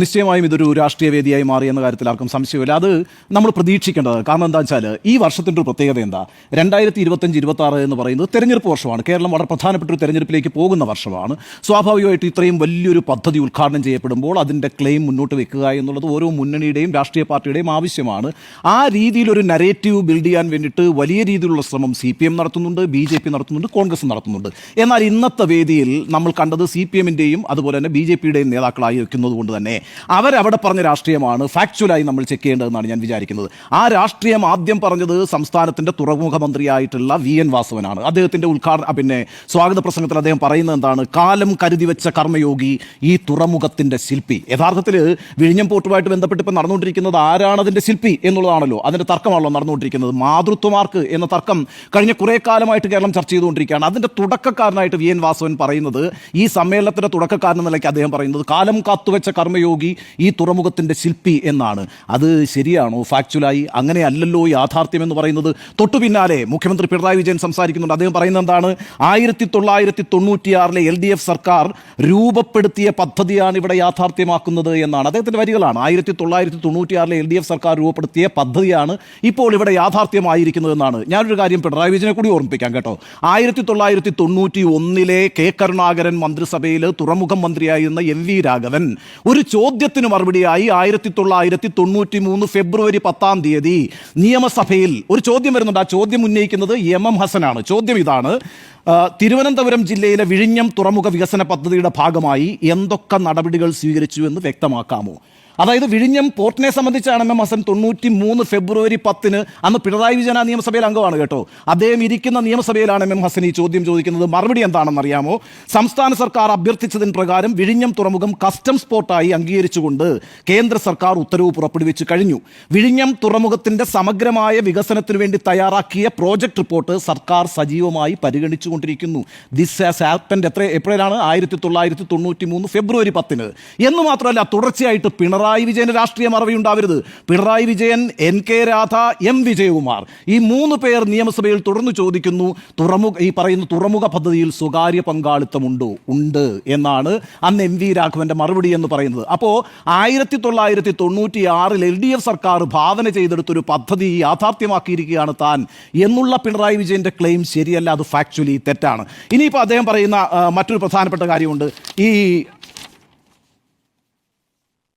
നിശ്ചയമായും ഇതൊരു രാഷ്ട്രീയ വേദിയായി മാറി എന്ന കാര്യത്തിൽ ആർക്കും സംശയമില്ല അത് നമ്മൾ പ്രതീക്ഷിക്കേണ്ടത് കാരണം എന്താ വെച്ചാൽ ഈ വർഷത്തിന്റെ ഒരു പ്രത്യേകത എന്താ? രണ്ടായിരത്തി ഇരുപത്തഞ്ച് ഇരുപത്തി ആറ് എന്ന് പറയുന്നത് തെരഞ്ഞെടുപ്പ് വർഷമാണ്. കേരളം വളരെ പ്രധാനപ്പെട്ട ഒരു തെരഞ്ഞെടുപ്പിലേക്ക് പോകുന്ന വർഷമാണ്. സ്വാഭാവികമായിട്ട് ഇത്രയും വലിയൊരു പദ്ധതി ഉദ്ഘാടനം ചെയ്യപ്പെടുമ്പോൾ അതിന്റെ ക്ലെയിം മുന്നോട്ട് വെക്കുക എന്നുള്ളത് ഓരോ മുന്നണിയുടെയും രാഷ്ട്രീയ പാർട്ടിയുടെയും ആവശ്യമാണ്. ആ രീതിയിലൊരു നരേറ്റീവ് ബിൽഡ് ചെയ്യാൻ വേണ്ടിയിട്ട് വലിയ രീതിയിലുള്ള ശ്രമം സി പി എം നടത്തുന്നുണ്ട് ബി ജെ പി നടത്തുന്നുണ്ട് കോൺഗ്രസ് നടത്തുന്നുണ്ട്. എന്നാൽ ഇന്നത്തെ വേദിയിൽ നമ്മൾ കണ്ടത് സി പി എമ്മിന്റെയും അതുപോലെ തന്നെ ബി ജെ പിയുടെയും നേതാക്കളായി വയ്ക്കുന്നത് കൊണ്ട് തന്നെ അവരവിടെ പറഞ്ഞ രാഷ്ട്രീയമാണ്. ഫാക്ച്വലായി നമ്മൾ ചെക്ക് ചെയ്യേണ്ടതെന്നാണ് ഞാൻ വിചാരിക്കുന്നത്. ആ രാഷ്ട്രീയം ആദ്യം പറഞ്ഞത് സംസ്ഥാനത്തിന്റെ തുറമുഖ മന്ത്രിയായിട്ടുള്ള വി എൻ വാസവനാണ്. അദ്ദേഹത്തിന്റെ ഉദ്ഘാടന പിന്നെ സ്വാഗത പ്രസംഗത്തിൽ അദ്ദേഹം പറയുന്നത് എന്താണ്? കാലം കരുതി വെച്ച കർമ്മയോഗി ഈ തുറമുഖത്തിന്റെ ശില്പി. യഥാർത്ഥത്തിൽ വിഴിഞ്ഞം പോർട്ടുമായിട്ട് ബന്ധപ്പെട്ട് ഇപ്പം നടന്നുകൊണ്ടിരിക്കുന്നത് ആരാണ് അതിന്റെ ശില്പി എന്നുള്ളതാണല്ലോ. അതിന്റെ തർക്കമാണല്ലോ നടന്നുകൊണ്ടിരിക്കുന്നത്. മാതൃത്വമാർക്ക് എന്ന തർക്കം കഴിഞ്ഞ കുറേ കാലമായിട്ട് കേരളം ചർച്ച ചെയ്തുകൊണ്ടിരിക്കുകയാണ്. അതിന്റെ തുടക്കക്കാരനായിട്ട് വി എൻ വാസവൻ പറയുന്നത് ഈ സമ്മേളനത്തിന്റെ തുടക്കക്കാരൻ നിലയ്ക്ക് അദ്ദേഹം പറയുന്നത് കാലം കാത്തുവെച്ച കർമ്മയോഗി ഈ തുറമുഖത്തിന്റെ ശില്പി എന്നാണ്. അത് ശരിയാണോ? ഫാക്ച്വലായി അങ്ങനെയല്ലല്ലോ യാഥാർത്ഥ്യം എന്ന് പറയുന്നത്. തൊട്ടു പിന്നാലെ മുഖ്യമന്ത്രി പിണറായി വിജയൻ സംസാരിക്കുന്നുണ്ട്. അദ്ദേഹം പറയുന്നത് എന്താണ്? ആയിരത്തി തൊള്ളായിരത്തി തൊണ്ണൂറ്റിയാറിലെ എൽ ഡി എഫ് സർക്കാർ രൂപപ്പെടുത്തിയ പദ്ധതിയാണ് ഇവിടെ യാഥാർത്ഥ്യമാക്കുന്നത് എന്നാണ്. അദ്ദേഹത്തിന്റെ വരികളാണ്. ആയിരത്തി തൊള്ളായിരത്തി തൊണ്ണൂറ്റിയാറിലെ എൽ ഡി എഫ് സർക്കാർ രൂപപ്പെടുത്തിയ പദ്ധതിയാണ് ഇപ്പോൾ ഇവിടെ യാഥാർത്ഥ്യമായിരിക്കുന്നതെന്നാണ് ഞാനൊരു കാര്യം പിണറായി വിജയനെ കൂടി ഓർമ്മിപ്പിക്കാം കേട്ടോ. ആയിരത്തി തൊള്ളായിരത്തി തൊണ്ണൂറ്റി ഒന്നിലെ കെ കരുണാകരൻ മന്ത്രിസഭയിൽ തുറമുഖം മന്ത്രിയായിരുന്ന എം വി രാഘവൻ ഒരു ചോദ്യത്തിന് മറുപടിയായി ആയിരത്തി തൊള്ളായിരത്തി തൊണ്ണൂറ്റി മൂന്ന് ഫെബ്രുവരി പത്താം തീയതി നിയമസഭയിൽ ഒരു ചോദ്യം വരുന്നുണ്ട്. ആ ചോദ്യം ഉന്നയിക്കുന്നത് എം എം ഹസനാണ്. ചോദ്യം ഇതാണ്. തിരുവനന്തപുരം ജില്ലയിലെ വിഴിഞ്ഞം തുറമുഖ വികസന പദ്ധതിയുടെ ഭാഗമായി എന്തൊക്കെ നടപടികൾ സ്വീകരിച്ചു എന്ന് വ്യക്തമാക്കാമോ? അതായത് വിഴിഞ്ഞം പോർട്ടിനെ സംബന്ധിച്ചാണ് എം എം ഹസൻ തൊണ്ണൂറ്റി മൂന്ന് ഫെബ്രുവരി പത്തിന് അന്ന് പിണറായി വിജയൻ ആ നിയമസഭയിൽ അംഗമാണ് കേട്ടോ. അദ്ദേഹം ഇരിക്കുന്ന നിയമസഭയിലാണ് എം എം ഹസൻ ഈ ചോദ്യം ചോദിക്കുന്നത്. മറുപടി എന്താണെന്നറിയാമോ? സംസ്ഥാന സർക്കാർ അഭ്യർത്ഥിച്ചതിന് പ്രകാരം വിഴിഞ്ഞം തുറമുഖം കസ്റ്റംസ് പോർട്ടായി അംഗീകരിച്ചുകൊണ്ട് കേന്ദ്ര സർക്കാർ ഉത്തരവ് പുറപ്പെടുവിച്ചു കഴിഞ്ഞു. വിഴിഞ്ഞം തുറമുഖത്തിന്റെ സമഗ്രമായ വികസനത്തിന് വേണ്ടി തയ്യാറാക്കിയ പ്രോജക്ട് റിപ്പോർട്ട് സർക്കാർ സജീവമായി പരിഗണിച്ചുകൊണ്ടിരിക്കുന്നു. ദിസ് ഹാസ് ഹാപ്പൻഡ് എത്ര എപ്പോഴാണ് ആയിരത്തി തൊള്ളായിരത്തി തൊണ്ണൂറ്റി മൂന്ന് ഫെബ്രുവരി പത്തിന്. എന്ന് മാത്രമല്ല തുടർച്ചയായിട്ട് പിണറായി വിജയന് രാഷ്ട്രീയ മറവി ഉണ്ടാവരുത് Pinarayi Vijayan N K Radha M Vijayakumar. ഈ മൂന്ന് പേർ നിയമസഭയിൽ തുടർന്ന് ചോദിക്കുന്നു തുറമുഖ ഈ പറയുന്ന തുറമുഖ പദ്ധതിയിൽ സ്വകാര്യ പങ്കാളിത്തമുണ്ടോ ഉണ്ട് എന്നാണ് അന്ന് എം വി രാഘവന്റെ മറുപടി എന്ന് പറയുന്നത്. അപ്പോൾ ആയിരത്തി തൊള്ളായിരത്തി തൊണ്ണൂറ്റി ആറിൽ എൽ ഡി എഫ് സർക്കാർ ഭാവന ചെയ്തെടുത്തൊരു പദ്ധതി യാഥാർത്ഥ്യമാക്കിയിരിക്കുകയാണ് താൻ എന്നുള്ള പിണറായി വിജയന്റെ ക്ലെയിം ശരിയല്ല അത് ഫാക്ച്വലി തെറ്റാണ്. ഇനിയിപ്പോൾ അദ്ദേഹം പറയുന്ന മറ്റൊരു പ്രധാനപ്പെട്ട കാര്യമുണ്ട്. ഈ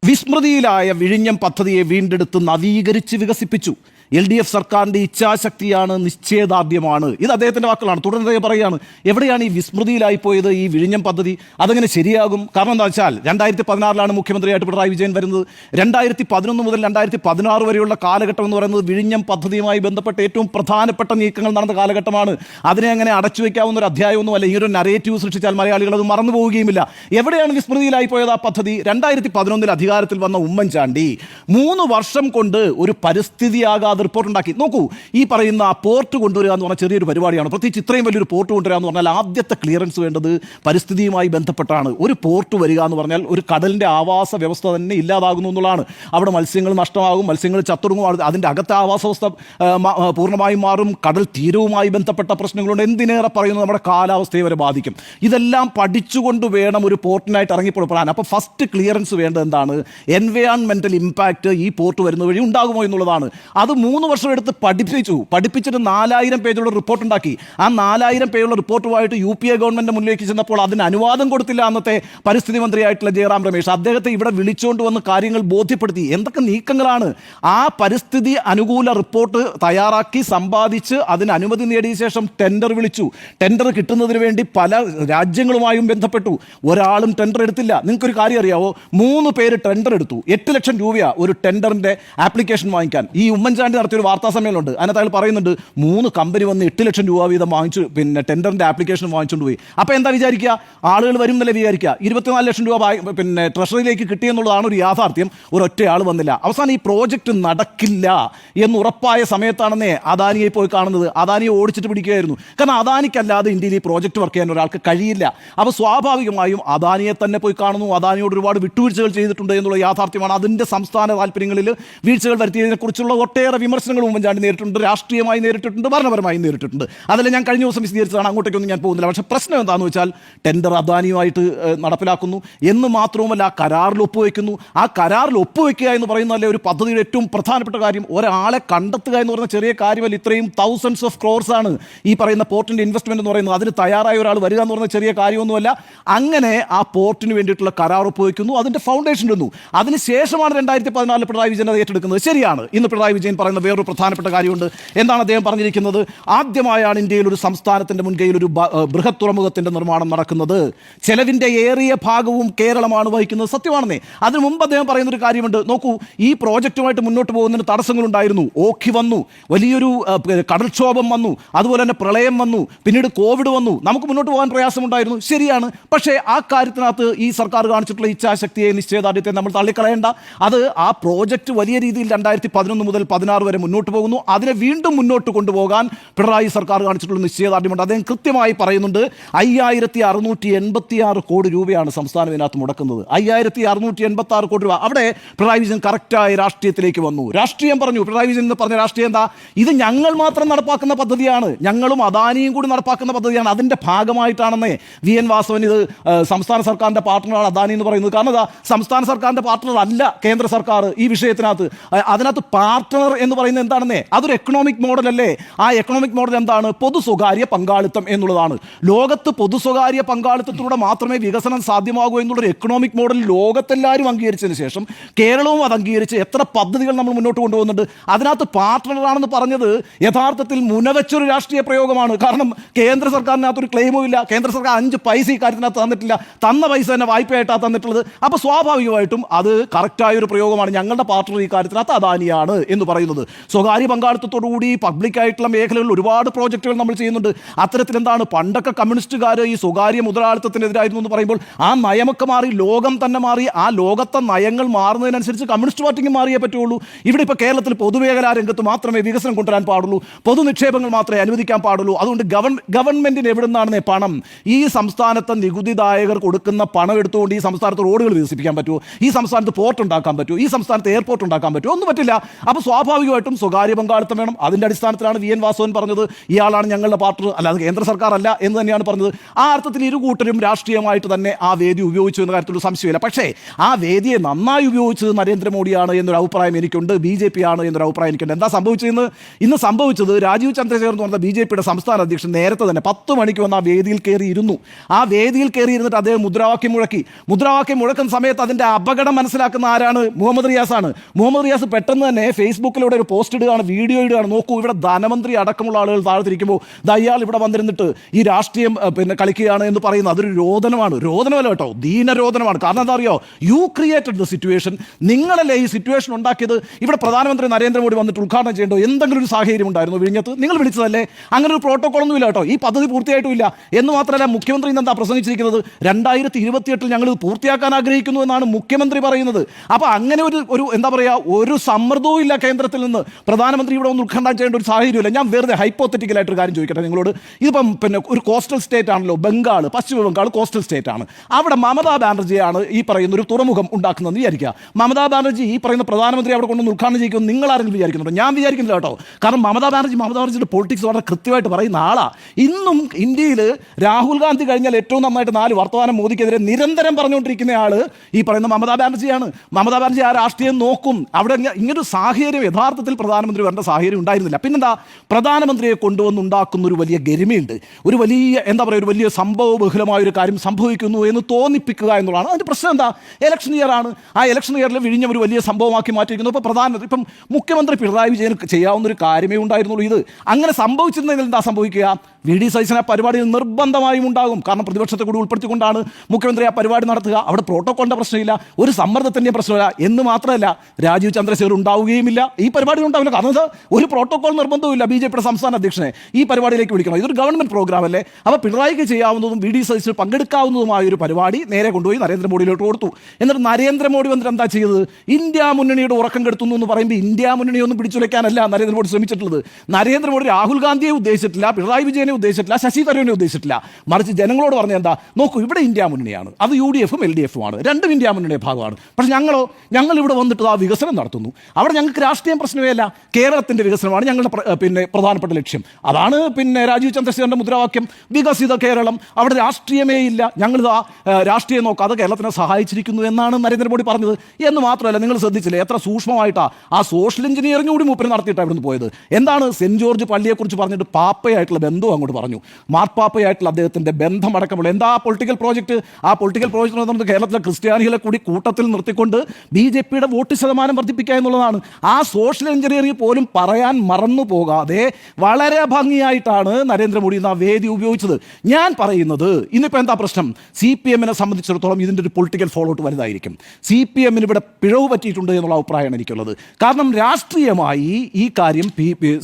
വിസ്മൃതിയിലായ വിഴിഞ്ഞം പദ്ധതിയെ വീണ്ടെടുത്ത് നവീകരിച്ച് വികസിപ്പിച്ചു. എൽ ഡി എഫ് സർക്കാരിന്റെ ഇച്ഛാശക്തിയാണ് നിശ്ചയദാർഢ്യമാണ്. ഇത് അദ്ദേഹത്തിന്റെ വാക്കുകളാണ്. തുടർന്ന് അദ്ദേഹം പറയുകയാണ് എവിടെയാണ് ഈ വിസ്മൃതിയിലായി പോയത്? ഈ വിഴിഞ്ഞം പദ്ധതി അതങ്ങനെ ശരിയാകും? കാരണം എന്താ വെച്ചാൽ രണ്ടായിരത്തി പതിനാറിലാണ് മുഖ്യമന്ത്രിയായിട്ട് പിണറായി വിജയൻ വരുന്നത്. രണ്ടായിരത്തി പതിനൊന്ന് മുതൽ രണ്ടായിരത്തി പതിനാറ് വരെയുള്ള കാലഘട്ടം എന്ന് പറയുന്നത് വിഴിഞ്ഞം പദ്ധതിയുമായി ബന്ധപ്പെട്ട ഏറ്റവും പ്രധാനപ്പെട്ട നീക്കങ്ങൾ നടന്ന കാലഘട്ടമാണ്. അതിനെ അങ്ങനെ അടച്ചു വയ്ക്കാവുന്ന ഒരു അധ്യായമൊന്നും അല്ല ഇങ്ങനൊരു നരേറ്റീവ് സൃഷ്ടിച്ചാൽ മലയാളികൾ അത് മറന്നു പോവുകയുമില്ല. എവിടെയാണ് വിസ്മൃതിയിലായി പോയത് ആ പദ്ധതി? രണ്ടായിരത്തി പതിനൊന്നിൽ അധികാരത്തിൽ വന്ന ഉമ്മൻചാണ്ടി മൂന്ന് വർഷം കൊണ്ട് ഒരു പരിസ്ഥിതിയാകാതെ റിപ്പോർട്ട് ഉണ്ടാക്കി നോക്കൂ ഈ പറയുന്ന പോർട്ട് കൊണ്ടുവരിക എന്ന് പറഞ്ഞാൽ ചെറിയൊരു പരിപാടിയാണ്. പ്രത്യേകിച്ച് ഇത്രയും വലിയൊരു പോർട്ട് കൊണ്ടുവരിക എന്ന് പറഞ്ഞാൽ ആദ്യത്തെ ക്ലിയറൻസ് വേണ്ടത് പരിസ്ഥിതിയുമായി ബന്ധപ്പെട്ടാണ്. ഒരു പോർട്ട് വരിക എന്ന് പറഞ്ഞാൽ ഒരു കടലിന്റെ ആവാസ വ്യവസ്ഥ തന്നെ ഇല്ലാതാകുന്നു എന്നുള്ളതാണ്. അവിടെ മത്സ്യങ്ങൾ നഷ്ടമാകും മത്സ്യങ്ങൾ ചത്തുടങ്ങും അത് അതിന്റെ അകത്തെ ആവാസ വ്യവസ്ഥ ആ, മ- ആ, പൂർണമായും മാറും. കടൽ തീരവുമായി ബന്ധപ്പെട്ട പ്രശ്നങ്ങളുണ്ട്. എന്തിനേറെ പറയുന്നത് നമ്മുടെ കാലാവസ്ഥയെ വരെ ബാധിക്കും. ഇതെല്ലാം പഠിച്ചുകൊണ്ട് വേണം ഒരു പോർട്ടിനായിട്ട് ഇറങ്ങിപ്പോഴാൻ അപ്പോൾ ഫസ്റ്റ് ക്ലിയറൻസ് വേണ്ടത് എന്താണ്? എൻവയോൺമെന്റൽ ഇമ്പാക്റ്റ് ഈ പോർട്ട് വരുന്ന വഴി ഉണ്ടാകുമോ എന്നുള്ളതാണ്. അത് മൂന്ന് വർഷം എടുത്ത് പഠിപ്പിച്ചു. പഠിപ്പിച്ചിട്ട് നാലായിരം പേജുള്ള റിപ്പോർട്ട് ഉണ്ടാക്കി. ആ നാലായിരം പേജുള്ള റിപ്പോർട്ടുമായിട്ട് യു പി എ ഗവൺമെന്റ് മുന്നിലേക്ക് ചെന്നപ്പോൾ അതിന് അനുവാദം കൊടുത്തില്ല അന്നത്തെ പരിസ്ഥിതി മന്ത്രിയായിട്ടുള്ള ജയറാം രമേശ്. അദ്ദേഹത്തെ ഇവിടെ വിളിച്ചുകൊണ്ട് വന്ന് കാര്യങ്ങൾ ബോധ്യപ്പെടുത്തി. എന്തൊക്കെ നീക്കങ്ങളാണ്? ആ പരിസ്ഥിതി അനുകൂല റിപ്പോർട്ട് തയ്യാറാക്കി സമ്പാദിച്ച് അതിന് അനുമതി നേടിയ ശേഷം ടെൻഡർ വിളിച്ചു. ടെൻഡർ കിട്ടുന്നതിന് വേണ്ടി പല രാജ്യങ്ങളുമായും ബന്ധപ്പെട്ടു. ഒരാളും ടെൻഡർ എടുത്തില്ല. നിങ്ങൾക്കൊരു കാര്യം അറിയാവോ? മൂന്ന് പേര് ടെൻഡർ എടുത്തു. എട്ട് ലക്ഷം രൂപയാണ് ഒരു ടെൻഡറിന്റെ ആപ്ലിക്കേഷൻ വാങ്ങിക്കാൻ. ഈ ഉമ്മൻചാണ്ടി നടത്തിയ ഒരു വാർത്താ സമ്മേളനമുണ്ട്. അതിനകത്ത് അയാൾ പറയുന്നുണ്ട് മൂന്ന് കമ്പനി വന്ന് എട്ട് ലക്ഷം രൂപ വീതം വാങ്ങിച്ചു പിന്നെ ടെൻഡറിന്റെ ആപ്ലിക്കേഷൻ വാങ്ങിച്ചുകൊണ്ട് പോയി. അപ്പോൾ എന്താ വിചാരിക്കുക? ആളുകൾ വരും എന്നല്ലേ വിചാരിക്കുക? ഇരുപത്തിനാല് ലക്ഷം രൂപ പിന്നെ ട്രഷറിയിലേക്ക് കിട്ടിയെന്നുള്ളതാണ് ഒരു യാഥാർത്ഥ്യം. ഒരൊറ്റയാൾ വന്നില്ല. അവസാനം ഈ പ്രോജക്റ്റ് നടക്കില്ല എന്ന് ഉറപ്പായ സമയത്താണെന്നേ അദാനിയെ പോയി കാണുന്നത്. അദാനിയെ ഓടിച്ചിട്ട് പിടിക്കുകയായിരുന്നു. കാരണം അദാനിക്കല്ലാതെ ഇന്ത്യയിൽ ഈ പ്രോജക്റ്റ് വർക്ക് ചെയ്യാൻ ഒരാൾക്ക് കഴിയില്ല. അപ്പോൾ സ്വാഭാവികമായും അദാനിയെ തന്നെ പോയി കാണുന്നു. അദാനിയോട് ഒരുപാട് വിട്ടുവീഴ്ചകൾ ചെയ്തിട്ടുണ്ട് എന്നുള്ള യാഥാർത്ഥ്യമാണ് അതിന്റെ സംസ്ഥാന താല്പര്യങ്ങളിൽ വീഴ്ചകൾ വരുത്തിയതിനെക്കുറിച്ചുള്ള ഒട്ടേറെ വിമർശനങ്ങൾ ഉമ്മൻചാണ്ടി നേരിട്ടുണ്ട് രാഷ്ട്രീയമായി നേരിട്ടിട്ടുണ്ട് ഭരണപരമായി നേരിട്ടിട്ടുണ്ട്. അതല്ല ഞാൻ കഴിഞ്ഞ ദിവസം വിശദീകരിച്ചതാണ് അങ്ങോട്ടേക്കൊന്നും ഞാൻ പോകുന്നില്ല. പക്ഷേ പ്രശ്നം എന്താണെന്ന് വെച്ചാൽ ടെൻഡർ അദാനിയുമായിട്ട് നടപ്പിലാക്കുന്നു. എന്ന് മാത്രവുമല്ല ആ കരാറിൽ ഒപ്പുവെക്കുന്നു. ആ കരാറിൽ ഒപ്പുവെക്കുക എന്ന് പറയുന്നതല്ലേ ഒരു പദ്ധതിയുടെ ഏറ്റവും പ്രധാനപ്പെട്ട കാര്യം. ഒരാളെ കണ്ടെത്തുക എന്ന് പറയുന്ന ചെറിയ കാര്യമല്ല. ഇത്രയും തൗസൻഡ്സ് ഓഫ് ക്രോർസ് ആണ് ഈ പറയുന്ന പോർട്ടിന്റെ ഇൻവെസ്റ്റ്മെന്റ് എന്ന് പറയുന്നത്. അതിന് തയ്യാറായ ഒരാൾ വരിക എന്ന് പറയുന്ന ചെറിയ കാര്യമൊന്നുമല്ല. അങ്ങനെ ആ പോർട്ടിന് വേണ്ടിയിട്ടുള്ള കരാർ ഒപ്പുവെക്കുന്നു. അതിന്റെ ഫൗണ്ടേഷൻ ഇടുന്നു. അതിനുശേഷമാണ് രണ്ടായിരത്തി പതിനാലിൽ പിണറായി വിജയൻ അത് ഏറ്റെടുക്കുന്നത്. ശരിയാണ്. ഇന്ന് പിണറായി വിജയൻ പറയുന്ന വേറൊരു പ്രധാനപ്പെട്ട കാര്യമുണ്ട്. എന്താണ് അദ്ദേഹം പറഞ്ഞിരിക്കുന്നത്? ആദ്യമായാണ് ഇന്ത്യയിൽ ഒരു സംസ്ഥാനത്തിന്റെ മുൻകൈയിൽ ഒരു ബൃഹത് തുറമുഖത്തിന്റെ നിർമ്മാണം നടക്കുന്നത്. ചെലവിന്റെ ഏറിയ ഭാഗവും കേരളമാണ് വഹിക്കുന്നത്. സത്യമാണെന്നേ. അതിനു മുമ്പ് അദ്ദേഹം പറയുന്ന ഒരു കാര്യമുണ്ട്. നോക്കൂ ഈ പ്രോജക്റ്റുമായിട്ട് മുന്നോട്ട് പോകുന്നതിന് തടസ്സങ്ങളുണ്ടായിരുന്നു. ഓഖി വന്നു. വലിയൊരു കടൽക്ഷോഭം വന്നു. അതുപോലെ തന്നെ പ്രളയം വന്നു. പിന്നീട് കോവിഡ് വന്നു. നമുക്ക് മുന്നോട്ട് പോകാൻ പ്രയാസമുണ്ടായിരുന്നു. ശരിയാണ്. പക്ഷേ ആ കാര്യത്തിനകത്ത് ഈ സർക്കാർ കാണിച്ചിട്ടുള്ള ഇച്ഛാശക്തിയെ നിശ്ചയദാർഢ്യത്തെ നമ്മൾ തള്ളിക്കളയേണ്ട. അത് ആ പ്രോജക്റ്റ് വലിയ രീതിയിൽ രണ്ടായിരത്തി പതിനൊന്ന് മുതൽ പതിനാറ് വരെ മുന്നോട്ട് പോകുന്നു. അതിനെ വീണ്ടും മുന്നോട്ട് കൊണ്ടുപോകാൻ പിണറായി സർക്കാർ കാണിച്ചിട്ടുള്ള നിശ്ചയദാർഢ്യമുണ്ട്. അദ്ദേഹം കൃത്യമായി പറയുന്നുണ്ട് അയ്യായിരത്തി അറുന്നൂറ്റി എൺപത്തി ആറ് കോടി രൂപയാണ് സംസ്ഥാനം ഇതിനകത്ത് മുടക്കുന്നത്. അയ്യായിരത്തി അറുന്നൂറ്റി എൺപത്തി ആറ് കോടി രൂപ. അവിടെ പിണറായി വിജയൻ കറക്റ്റായ രാഷ്ട്രീയത്തിലേക്ക് വന്നു. രാഷ്ട്രീയം പറഞ്ഞു. പിണറായി വിജയൻ എന്ന് പറഞ്ഞ രാഷ്ട്രീയം എന്താ? ഇത് ഞങ്ങൾ മാത്രം നടപ്പാക്കുന്ന പദ്ധതിയാണ്. ഞങ്ങളും അദാനിയും കൂടി നടപ്പാക്കുന്ന പദ്ധതിയാണ്. അതിന്റെ ഭാഗമായിട്ടാണെന്നേ വി. എൻ. വാസവൻ ഇത് സംസ്ഥാന സർക്കാരിന്റെ പാർട്ട്ണറാണ് അദാനി എന്ന് പറയുന്നത്. കാരണം സംസ്ഥാന സർക്കാരിന്റെ പാർട്ട്ണർ അല്ല കേന്ദ്ര സർക്കാർ ഈ വിഷയത്തിനകത്ത്. അതിനകത്ത് പാർട്ട്ണർ എന്ന് പറയുന്നത് എന്താണെന്നേ? അതൊരു എക്കണോമിക് മോഡൽ അല്ലേ? ആ എക്കണോമിക് മോഡൽ എന്താണ്? പൊതു സ്വകാര്യ പങ്കാളിത്തം എന്നുള്ളതാണ്. ലോകത്ത് പൊതു സ്വകാര്യ പങ്കാളിത്തത്തിലൂടെ മാത്രമേ വികസനം സാധ്യമാകൂ എന്നുള്ളൊരു എക്കണോമിക് മോഡൽ ലോകത്തെല്ലാവരും അംഗീകരിച്ചതിന് ശേഷം കേരളവും അത് അംഗീകരിച്ച് എത്ര പദ്ധതികൾ നമ്മൾ മുന്നോട്ട് കൊണ്ടുപോകുന്നുണ്ട്? അതിനകത്ത് പാർട്ട്ണറാണെന്ന് പറഞ്ഞത് യഥാർത്ഥത്തിൽ മുനവച്ചൊരു രാഷ്ട്രീയ പ്രയോഗമാണ്. കാരണം കേന്ദ്ര സർക്കാരിനകത്തൊരു ക്ലെയിമും ഇല്ല. കേന്ദ്ര സർക്കാർ അഞ്ച് പൈസ ഈ കാര്യത്തിനകത്ത് തന്നിട്ടില്ല. തന്ന പൈസ തന്നെ വായ്പയായിട്ടാണ് തന്നിട്ടുള്ളത്. അപ്പോൾ സ്വാഭാവികമായിട്ടും അത് കറക്റ്റായ ഒരു പ്രയോഗമാണ്. ഞങ്ങളുടെ പാർട്ട്ണർ ഈ കാര്യത്തിനകത്ത് അദാനിയാണ് എന്ന് പറയുന്നത്. സ്വകാര്യ പങ്കാളിത്തത്തോടുകൂടി പബ്ലിക്കായിട്ടുള്ള മേഖലകളിൽ ഒരുപാട് പ്രോജക്റ്റുകൾ നമ്മൾ ചെയ്യുന്നുണ്ട്. അത്തരത്തിൽ എന്താണ് പണ്ടൊക്കെ കമ്മ്യൂണിസ്റ്റുകാർ ഈ സ്വകാര്യ മുതലാളിത്തത്തിനെതിരായിരുന്നു എന്ന് പറയുമ്പോൾ ആ നയമൊക്കെ മാറി ലോകം തന്നെ മാറി ആ ലോകത്തെ നയങ്ങൾ മാറുന്നതിനനുസരിച്ച് കമ്മ്യൂണിസ്റ്റ് പാർട്ടിക്ക് മാറിയേ പറ്റുള്ളൂ. ഇവിടെ ഇപ്പോൾ കേരളത്തിൽ പൊതുമേഖലാ രംഗത്ത് മാത്രമേ വികസനം കൊണ്ടുവരാൻ പാടുള്ളൂ. പൊതു നിക്ഷേപങ്ങൾ മാത്രമേ അനുവദിക്കാൻ പാടുള്ളൂ. അതുകൊണ്ട് ഗവൺ ഗവൺമെന്റിന് എവിടെ നിന്നാണ് പണം? ഈ സംസ്ഥാനത്തെ നികുതിദായകർ കൊടുക്കുന്ന പണം എടുത്തുകൊണ്ട് ഈ സംസ്ഥാനത്ത് റോഡുകൾ വികസിപ്പിക്കാൻ പറ്റുമോ? ഈ സംസ്ഥാനത്ത് പോർട്ട് ഉണ്ടാക്കാൻ പറ്റുമോ? ഈ സംസ്ഥാനത്ത് എയർപോർട്ട് ഉണ്ടാക്കാൻ പറ്റുമോ? ഒന്നും പറ്റില്ല. അപ്പോൾ സ്വാഭാവികമായിട്ടും സ്വകാര്യ പങ്കാളിത്തം വേണം. അതിന്റെ അടിസ്ഥാനത്തിലാണ് വി എൻ വാസവൻ പറഞ്ഞത്. ഇയാളാണ് ഞങ്ങളുടെ പാർട്ണർ അല്ലാതെ കേന്ദ്ര സർക്കാർ അല്ല എന്ന് തന്നെയാണ് പറഞ്ഞത്. ആ അർത്ഥത്തിൽ ഇരു കൂട്ടരും രാഷ്ട്രീയമായിട്ട് തന്നെ ആ വേദി ഉപയോഗിച്ചു എന്ന കാര്യത്തിൽ ഒരു സംശയമില്ല പക്ഷേ ആ വേദിയെ നന്നായി ഉപയോഗിച്ചത് നരേന്ദ്രമോദിയാണ് എന്നൊരു അഭിപ്രായം എനിക്കുണ്ട്. ബി ജെ പി ആണ് എന്നൊരു അഭിപ്രായം എനിക്കുണ്ട്. എന്താ സംഭവിച്ചതെന്ന് ഇന്ന്? സംഭവിച്ചത് രാജീവ് ചന്ദ്രശേഖർ എന്ന് പറഞ്ഞ ബി ജെ പിയുടെ സംസ്ഥാന അധ്യക്ഷൻ നേരത്തെ തന്നെ പത്ത് മണിക്ക് വന്ന് ആ വേദിയിൽ കയറി ഇരുന്നു ആ വേദിയിൽ കയറി ഇരുന്നിട്ട് അദ്ദേഹം മുദ്രാവാക്യം മുഴക്കി. മുദ്രാവാക്യം മുഴക്കുന്ന സമയത്ത് അതിന്റെ അപകടം മനസ്സിലാക്കുന്ന ആരാണ്? മുഹമ്മദ് റിയാസ് ആണ് മുഹമ്മദ് റിയാസ് പെട്ടെന്ന് തന്നെ ഫേസ്ബുക്കിലൂടെ ഒരു പോസ്റ്റ് ഇടുകയാണ് വീഡിയോ ഇടുകയാണ്. നോക്കൂ ഇവിടെ ധനമന്ത്രി അടക്കമുള്ള ആളുകൾ താഴ്ത്തിരിക്കുമ്പോൾ ദയാൾ ഇവിടെ വന്നിരുന്നിട്ട് ഈ രാഷ്ട്രീയം പിന്നെ കളിക്കുകയാണ് എന്ന് പറയുന്നത് അതൊരു രോദനമാണ്. രോദനമല്ല കേട്ടോ ദീനരോദനമാണ്. കാരണം എന്താ അറിയോ? യു ക്രിയേറ്റഡ് ദ സിറ്റുവേഷൻ നിങ്ങളല്ലേ ഈ സിറ്റുവേഷൻ ഉണ്ടാക്കിയത്? ഇവിടെ പ്രധാനമന്ത്രി നരേന്ദ്രമോദി വന്നിട്ട് ഉദ്ഘാടനം ചെയ്യേണ്ടോ എന്തെങ്കിലും ഒരു സാഹചര്യം ഉണ്ടായിരുന്നു വിഴിഞ്ഞത്ത്? നിങ്ങൾ വിളിച്ചതല്ലേ? അങ്ങനെ ഒരു പ്രോട്ടോകോൾ ഒന്നും ഇല്ല കേട്ടോ. ഈ പദ്ധതി പൂർത്തിയായിട്ടുമില്ല എന്ന് മാത്രമല്ല മുഖ്യമന്ത്രി ഇന്ന് എന്താ പ്രസംഗിച്ചിരിക്കുന്നത്? രണ്ടായിരത്തി ഇരുപത്തിയെട്ടിൽ ഞങ്ങൾ ഇത് പൂർത്തിയാക്കാൻ ആഗ്രഹിക്കുന്നു എന്നാണ് മുഖ്യമന്ത്രി പറയുന്നത്. അപ്പോൾ അങ്ങനെ ഒരു ഒരു എന്താ പറയുക ഒരു സമ്മർദ്ദവും ഇല്ല കേന്ദ്രത്തിൽ നിന്ന് പ്രധാനമന്ത്രി ഇവിടെ ഒന്ന് ഉദ്ഘാടനം ചെയ്യേണ്ട ഒരു സാഹചര്യമില്ല. ഞാൻ വെറുതെ ഹൈപ്പോത്തറ്റിക്കലായിട്ടൊരു കാര്യം ചോദിക്കട്ടെ നിങ്ങളോട്? ഇതിപ്പം പിന്നെ ഒരു കോസ്റ്റൽ സ്റ്റേറ്റ് ആണല്ലോ ബംഗാൾ പശ്ചിമ ബംഗാൾ കോസ്റ്റൽ സ്റ്റേറ്റ് ആണ്. അവിടെ മമതാ ബാനർജിയാണ് ഈ പറയുന്ന ഒരു തുറമുഖം ഉണ്ടാക്കുന്നതെന്ന് വിചാരിക്കുക. മമതാ ബാനർജി ഈ പറയുന്ന പ്രധാനമന്ത്രി അവിടെ കൊണ്ടൊന്ന് ഉദ്ഘാടനം ചെയ്യിക്കുമെന്ന് നിങ്ങൾ ആരെങ്കിലും വിചാരിക്കുന്നുണ്ടോ? ഞാൻ വിചാരിക്കുന്നില്ല കേട്ടോ. കാരണം മമതാ ബാനർജി മമതാ ബാനർജിയുടെ പൊളിറ്റിക്സ് വളരെ കൃത്യമായിട്ട് പറയുന്ന ആളാണ് ഇന്നും ഇന്ത്യയിൽ രാഹുൽ ഗാന്ധി കഴിഞ്ഞാൽ ഏറ്റവും നന്നായിട്ട് നാല് വർത്തമാനം മോദിക്കെതിരെ നിരന്തരം പറഞ്ഞുകൊണ്ടിരിക്കുന്ന ആൾ ഈ പറയുന്ന മമതാ ബാനർജിയാണ്. മമതാ ബാനർജി ആ രാഷ്ട്രീയം നോക്കും. അവിടെ ഇങ്ങ- ഇങ്ങനൊരു സാഹചര്യം യഥാർത്ഥത്തിൽ പ്രധാനമന്ത്രി വരേണ്ട സാഹചര്യം ഉണ്ടായിരുന്നില്ല. പിന്നെന്താ? പ്രധാനമന്ത്രിയെ കൊണ്ടുവന്ന് ഉണ്ടാക്കുന്ന ഒരു വലിയ ഗരിമയുണ്ട്. ഒരു വലിയ എന്താ പറയുക ഒരു വലിയ സംഭവ ബഹുലമായ ഒരു കാര്യം സംഭവിക്കുന്നു എന്ന് തോന്നിപ്പിക്കുക എന്നുള്ളതാണ്. അതിന്റെ പ്രശ്നം എന്താ? ഇലക്ഷൻ ഇയറാണ് ആ ഇലക്ഷൻ ഇയറിൽ വിഴിഞ്ഞ ഒരു വലിയ സംഭവമാക്കി മാറ്റിയിരിക്കുന്നു. ഇപ്പോൾ പ്രധാനമന്ത്രി ഇപ്പം മുഖ്യമന്ത്രി പിണറായി വിജയൻ ചെയ്യാവുന്ന ഒരു കാര്യമേ ഉണ്ടായിരുന്നുള്ളൂ ഇത്. അങ്ങനെ സംഭവിച്ചിരുന്നെങ്കിൽ എന്താ സംഭവിക്കുക? വി ഡി സൈസിന് പരിപാടിയിൽ നിർബന്ധമായും ഉണ്ടാകും. കാരണം പ്രതിപക്ഷത്തെ കൂടി ഉൾപ്പെടുത്തിക്കൊണ്ടാണ് മുഖ്യമന്ത്രി ആ പരിപാടി നടത്തുക. അവിടെ പ്രോട്ടോകോളിന്റെ പ്രശ്നമില്ല ഒരു സമ്മർദ്ദത്തിന്റെ പ്രശ്നമില്ല എന്ന് മാത്രമല്ല രാജീവ് ചന്ദ്രശേഖർ ഉണ്ടാവുകയുമില്ല. ഈ പരിപാടി ഉണ്ടാവില്ല. കാരണം ഇത് ഒരു പ്രോട്ടോകോൾ നിർബന്ധവുമില്ല ബി ജെ പിയുടെ സംസ്ഥാന അധ്യക്ഷനെ. ഈ പരിപാടിയിലേക്ക് വിളിക്കണം. ഇതൊരു ഗവൺമെന്റ് പ്രോഗ്രാം അല്ലേ അപ്പോൾ പിണറായിക്ക് ചെയ്യാവുന്നതും വി ഡി സൈസിൽ പങ്കെടുക്കാവുന്നതുമായ ഒരു പരിപാടി നേരെ കൊണ്ടുപോയി നരേന്ദ്രമോദിയിലോട്ട് കൊടുത്തു. എന്നിട്ട് നരേന്ദ്രമോദി വന്നിട്ട് എന്താ ചെയ്തത്? ഇന്ത്യ മുന്നണിയുടെ ഉറക്കം കെടുത്തുന്നു എന്ന് പറയുമ്പോൾ ഇന്ത്യ മുന്നണിയൊന്നും പിടിച്ചുലയ്ക്കാനല്ല നരേന്ദ്രമോദി ശ്രമിച്ചിട്ടുള്ളത്. നരേന്ദ്രമോദി രാഹുൽ ഗാന്ധിയെ ഉദ്ദേശിച്ചിട്ടില്ല. പിണറായി വിജയനെ പിണറായിനെ ഉദ്ദേശിച്ചിട്ടില്ല ശശി തരൂരിനെ ഉദ്ദേശിച്ചിട്ടില്ല. മറിച്ച് ജനങ്ങളോട് പറഞ്ഞ എന്താ? നോക്കൂ ഇവിടെ ഇന്ത്യ മുന്നണിയാണ്. അത് യു ഡി എഫും എൽ ഡി എഫും ആണ് രണ്ടും ഇന്ത്യ മുന്നണിയുടെ ഭാഗമാണ്. പക്ഷെ ഞങ്ങളോ ഞങ്ങൾ ഇവിടെ വന്നിട്ട് ആ വികസനം നടത്തുന്നു. അവിടെ ഞങ്ങൾക്ക് രാഷ്ട്രീയം പ്രശ്നമേ അല്ല കേരളത്തിന്റെ വികസനമാണ് ഞങ്ങളുടെ പിന്നെ പ്രധാനപ്പെട്ട ലക്ഷ്യം. അതാണ് പിന്നെ രാജീവ് ചന്ദ്രശേഖരന്റെ മുദ്രാവാക്യം. വികസിത കേരളം. അവിടെ രാഷ്ട്രീയമേ ഇല്ല. ഞങ്ങളിതാ ആ, രാഷ്ട്രീയം നോക്കാതെ കേരളത്തിനെ സഹായിച്ചിരിക്കുന്നു എന്നാണ് നരേന്ദ്രമോദി പറഞ്ഞത്. എന്ന് മാത്രമല്ല നിങ്ങൾ ശ്രദ്ധിച്ചില്ലേ എത്ര സൂക്ഷ്മമായിട്ടാ ആ സോഷ്യൽ എഞ്ചിനീയറിംഗ് കൂടി മൂപ്പര് നടത്തിയിട്ടാണ് ഇവിടുന്ന് പോയത്. എന്താണ് സെന്റ് ജോർജ് പള്ളിയെക്കുറിച്ച് പറഞ്ഞിട്ട് പാപ്പയായിട്ടുള്ള ബന്ധവും അങ്ങോട്ട് പറഞ്ഞു. മാർപ്പാപ്പയായിട്ടുള്ള അദ്ദേഹത്തിന്റെ ബന്ധമടക്കമുള്ള എന്താ പൊളിറ്റിക്കൽ പ്രോജക്റ്റ് ആ പൊളിറ്റിക്കൽ പ്രോജക്റ്റ് എന്ന് കേരളത്തിലെ ക്രിസ്ത്യാനികളെ കൂടി കൂട്ടത്തിൽ നിർത്തിക്കൊണ്ട് ബി ജെ പിയുടെ വോട്ട് ശതമാനം വർദ്ധിപ്പിക്കുക എന്നുള്ളതാണ്. ആ സോഷ്യൽ എഞ്ചിനീയറിംഗ് പോലും പറയാൻ മറന്നു പോകാതെ വളരെ ഭംഗിയായിട്ടാണ് നരേന്ദ്രമോദി ഇന്ന് ആ വേദി ഉപയോഗിച്ചത്. ഞാൻ പറയുന്നത് ഇന്നിപ്പോൾ എന്താ പ്രശ്നം? സി പി എമ്മിനെ സംബന്ധിച്ചിടത്തോളം ഇതിന്റെ ഒരു പൊളിറ്റിക്കൽ ഫോളോട്ട് വലുതായിരിക്കും. സി പി എമ്മിന് ഇവിടെ പിഴവ് പറ്റിയിട്ടുണ്ട് എന്നുള്ള അഭിപ്രായമാണ് എനിക്കുള്ളത്. കാരണം രാഷ്ട്രീയമായി ഈ കാര്യം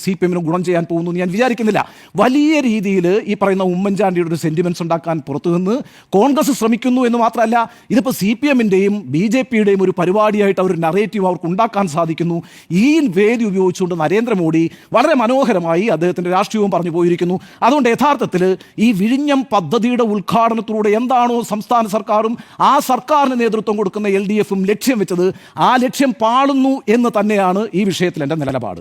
സി പി എമ്മിന് ഗുണം ചെയ്യാൻ പോകുന്നു എന്ന് ഞാൻ വിചാരിക്കുന്നില്ല. വലിയ രീതിയിൽ ഈ പറയുന്ന ഉമ്മൻചാണ്ടിയുടെ ഒരു സെന്റിമെന്റ്സ് ഉണ്ടാക്കാൻ പുറത്തു നിന്ന് കോൺഗ്രസ് ശ്രമിക്കുന്നു എന്ന് മാത്രമല്ല ഇതിപ്പോൾ സി പി എമ്മിന്റെയും ബി ജെ പിയുടെയും ഒരു പരിപാടിയായിട്ട് അവർ നറേറ്റീവ് അവർക്ക് ഉണ്ടാക്കാൻ സാധിക്കുന്നു. ഈ വേദി ഉപയോഗിച്ചുകൊണ്ട് നരേന്ദ്രമോദി വളരെ മനോഹരമായി അദ്ദേഹത്തിന്റെ രാഷ്ട്രീയവും പറഞ്ഞു പോയിരിക്കുന്നു. അതുകൊണ്ട് യഥാർത്ഥത്തിൽ ഈ വിഴിഞ്ഞം പദ്ധതിയുടെ ഉദ്ഘാടനത്തിലൂടെ എന്താണോ സംസ്ഥാന സർക്കാരും ആ സർക്കാരിന് നേതൃത്വം കൊടുക്കുന്ന എൽ ഡി എഫും ലക്ഷ്യം വെച്ചത് ആ ലക്ഷ്യം പാളുന്നു എന്ന് തന്നെയാണ് ഈ വിഷയത്തിൽ എന്റെ നിലപാട്.